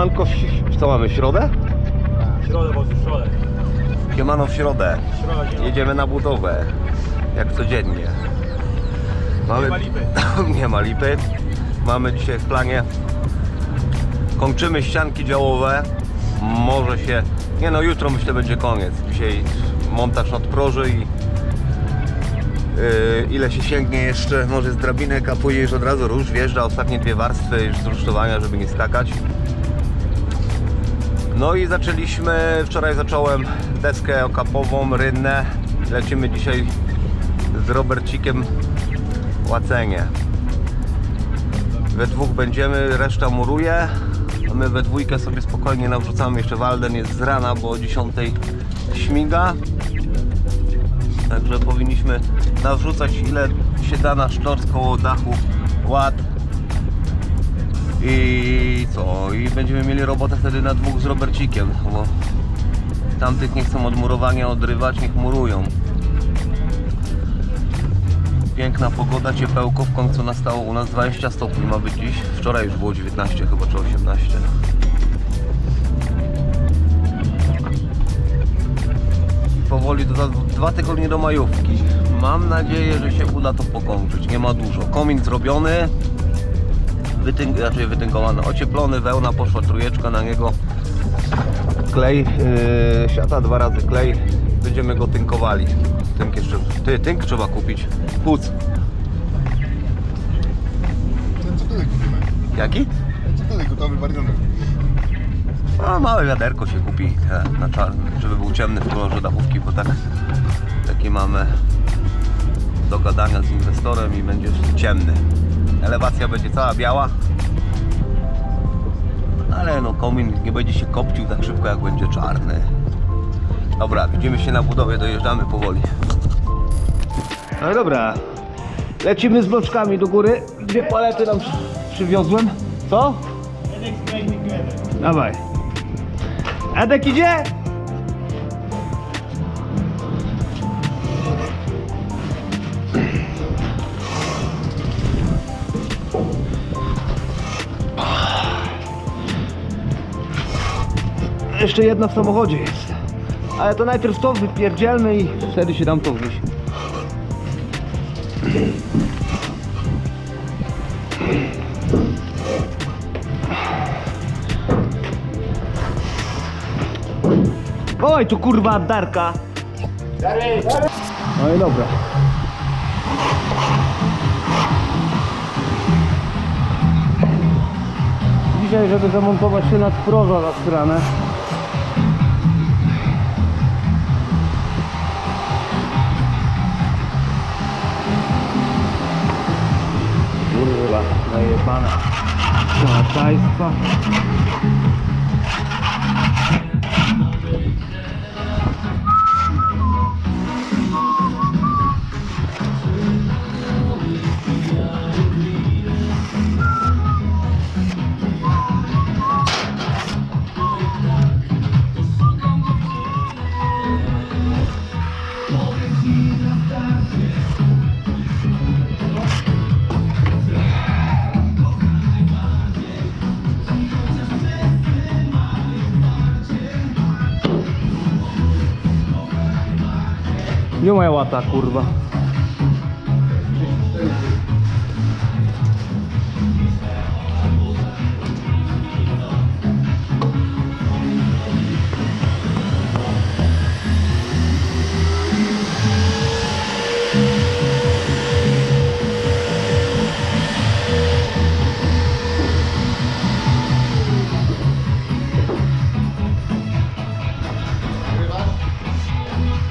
Siemanko, w- co mamy, w środę? Środę, bo w środę. Siemano w środę. Środa nie Jedziemy na budowę, jak codziennie. Mamy... ma lipy. nie ma lipy. Mamy dzisiaj w planie. Kończymy ścianki działowe. Może się. Nie no, jutro myślę będzie koniec. Dzisiaj montaż nadproży i yy, ile się sięgnie jeszcze, może z drabinek, a później już od razu róż wjeżdża ostatnie dwie warstwy już z rusztowania, żeby nie skakać. No i zaczęliśmy, wczoraj zacząłem deskę okapową, rynnę. Lecimy dzisiaj z Robercikiem łacenie. We dwóch będziemy, reszta muruje. A my we dwójkę sobie spokojnie nawrzucamy. Jeszcze Walden jest z rana, bo o 10 śmiga. Także powinniśmy nawrzucać ile się da na sztorc koło dachu ład. I co? I będziemy mieli robotę wtedy na dwóch z Robercikiem, bo tamtych nie chcą od murowania odrywać, niech murują. Piękna pogoda, ciepełko, w końcu nastało u nas 20 stopni ma być dziś. Wczoraj już było 19 chyba, czy 18. I powoli za dwa tygodnie do majówki. Mam nadzieję, że się uda to pokończyć. Nie ma dużo. Komin zrobiony, wytynk, raczej wytynkowany, ocieplony, wełna poszła trójeczka na niego. Klej, yy, siata dwa razy klej. Będziemy go tynkowali. Tynk jeszcze, ty, tynk trzeba kupić. Puc. Ten co wtedy kupimy? Jaki? Ten co wtedy gotowy barionek. A małe wiaderko się kupi na czarny, żeby był ciemny w kolorze dachówki, bo tak taki mamy do gadania z inwestorem i będzie ciemny. Elewacja będzie cała biała. Ale no komin nie będzie się kopcił tak szybko jak będzie czarny. Dobra, widzimy się na budowie, dojeżdżamy powoli. No dobra, lecimy z bloczkami do góry. Dwie palety nam przy- przywiozłem. Co? Dawaj. Edek idzie? Jeszcze jedna w samochodzie jest. Ale to najpierw to wypierdzielmy i wtedy się dam to wnieść. Oj, tu kurwa Darka. No i dobra. Dzisiaj, żeby zamontować się nad proza na stronę. Cała państwa. Gdzie moja łata, kurwa?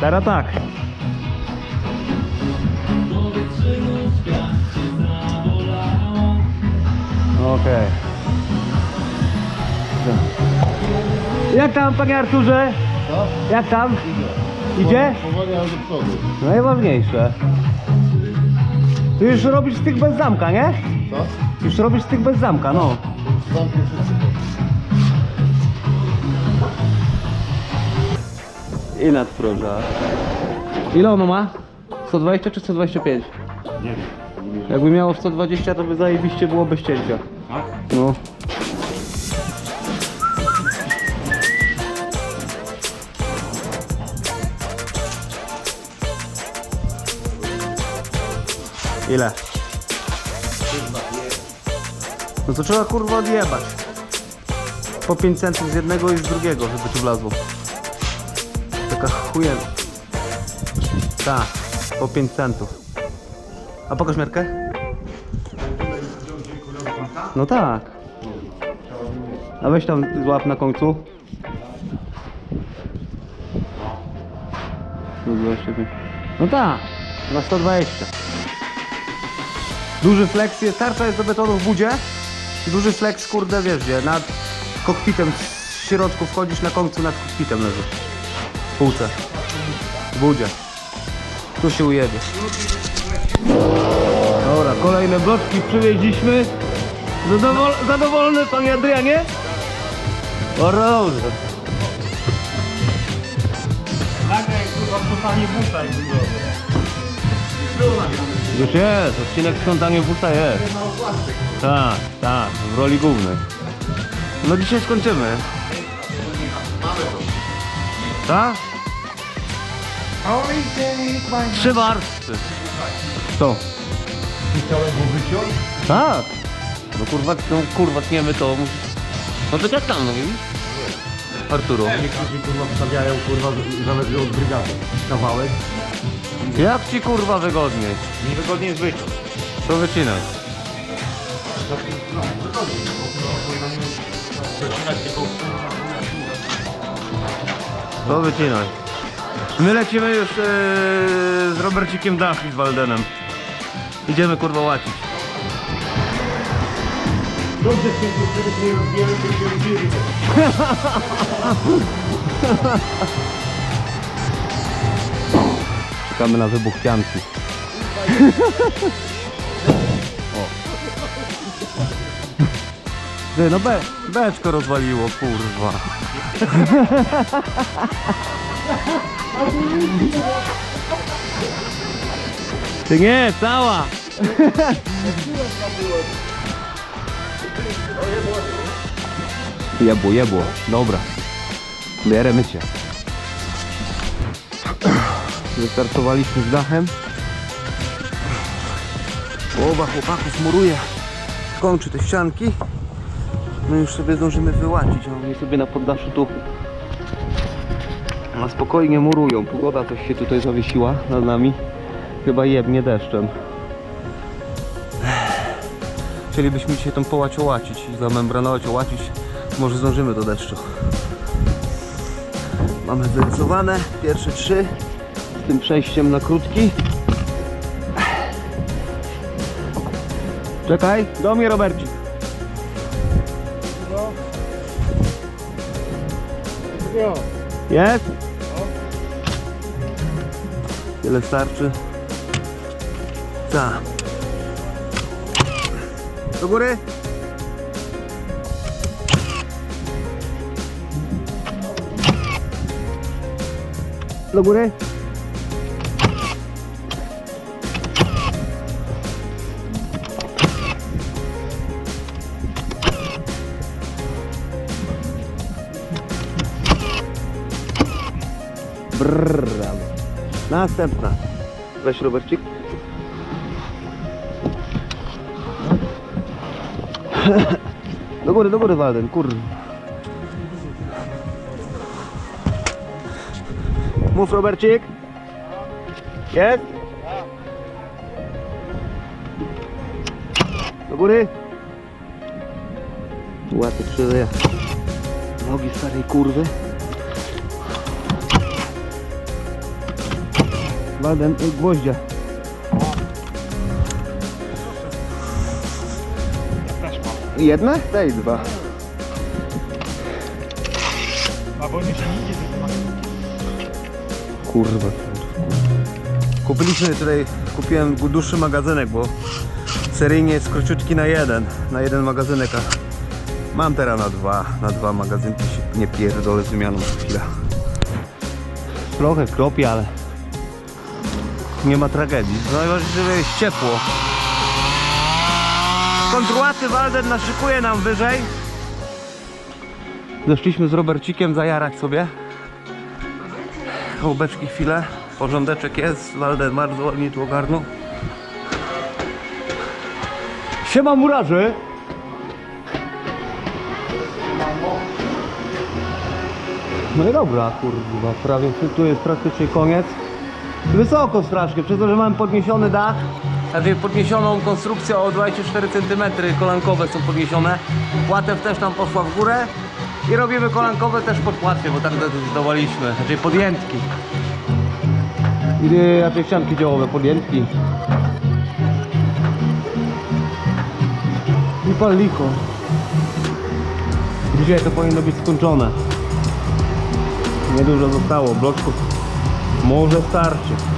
Teraz tak. Okej. Jak tam, panie Arturze? Co? Jak tam? Idzie? Powoli, ale do przodu. Najważniejsze. Ty już robisz tych bez zamka, nie? Co? Już robisz tych bez zamka, no. Zamknij. I nadproża. Ile ono ma? 120 czy 125? Nie wiem. Jakby miało 120 to by zajebiście było bez cięcia. Tak? No. Ile? No to trzeba kurwa odjebać. Po 5 centów z jednego i z drugiego, żeby tu wlazło. Taka chujem. Tak, po 5 centów. A pokaż miarkę? No tak. A weź tam złap na końcu. No 25. Tak, na 120. Duży flex jest, tarcza jest do betonu w budzie. Duży flex, kurde, wiesz gdzie, nad kokpitem w środku wchodzisz, na końcu nad kokpitem leży. W półce. W budzie. Tu się ujebie. Dobra, kolejne bloczki przywieźliśmy. Zadowol zadowolony panie Adrianie? O Boże. Tak jak kurwa sprzątanie buta i. Już jest, odcinek sprzątanie buta jest. Tak, tak, w roli głównej. No dzisiaj skończymy. Tak? Trzy warstwy. Co? Chciałem go wyciąć? Tak. No kurwa, no kurwa, tniemy to. No to jak tam, no widzisz? Arturo. Niektórzy kurwa wstawiają kurwa zależy od brygady. Kawałek. Jak ci kurwa wygodniej? Niewygodnie jest wyciąć. To wycinaj. To wycinaj. My lecimy już e, z Robercikiem Dach i z Waldenem. Idziemy kurwa łacić. Dobrze się tu nie rozbijemy, to się rozbijemy. Czekamy na wybuch pianki. o. Ty, no be, beczko rozwaliło, kurwa. Ty nie, cała. Jebło, jebło. Dobra. Bierzemy cię. Wystartowaliśmy z dachem. Połowa chłopaków muruje. Kończy te ścianki. My już sobie zdążymy wyłacić. a Oni sobie na poddaszu tu na spokojnie murują. Pogoda coś się tutaj zawiesiła nad nami. Chyba jebnie deszczem. Chcielibyśmy dzisiaj tą połać ołacić i zamembranować, ołacić. Może zdążymy do deszczu. Mamy wyrysowane pierwsze trzy z tym przejściem na krótki. Czekaj, do mnie Robercik. Jest? Tyle starczy. Ta. Do góry. Do góry. Brrr. Następna. Weź Robercik. Do góry, do góry Walden, kur. Mów Robercik. Jest? Do góry. Łapy krzywe. Nogi starej kurwy. Walden, gwoździa. Jedne? Daj dwa. Kurwa. Kupiliśmy tutaj, kupiłem dłuższy magazynek, bo seryjnie jest króciutki na jeden, na jeden magazynek, a mam teraz na dwa, na dwa magazynki się nie pierdolę z wymianą co chwilę. Trochę kropi, ale nie ma tragedii. Najważniejsze, że jest ciepło. Kontynuaty Walden naszykuje nam wyżej. Zeszliśmy z Robercikiem zajarać sobie. Kołbeczki chwilę. Porządeczek jest. Walden bardzo ładnie tu ogarnął. Siema murarze! No i dobra, kurwa, prawie tu jest praktycznie koniec. Wysoko strasznie, przez to, że mam podniesiony dach, podniesioną konstrukcję o 24 cm, kolankowe są podniesione. Płatew też tam poszła w górę i robimy kolankowe też pod płatwie, bo tak zdecydowaliśmy, znaczy podjętki. I raczej ścianki działowe, podjętki. I paliko. Dzisiaj to powinno być skończone. Niedużo zostało, bloczków może starczy.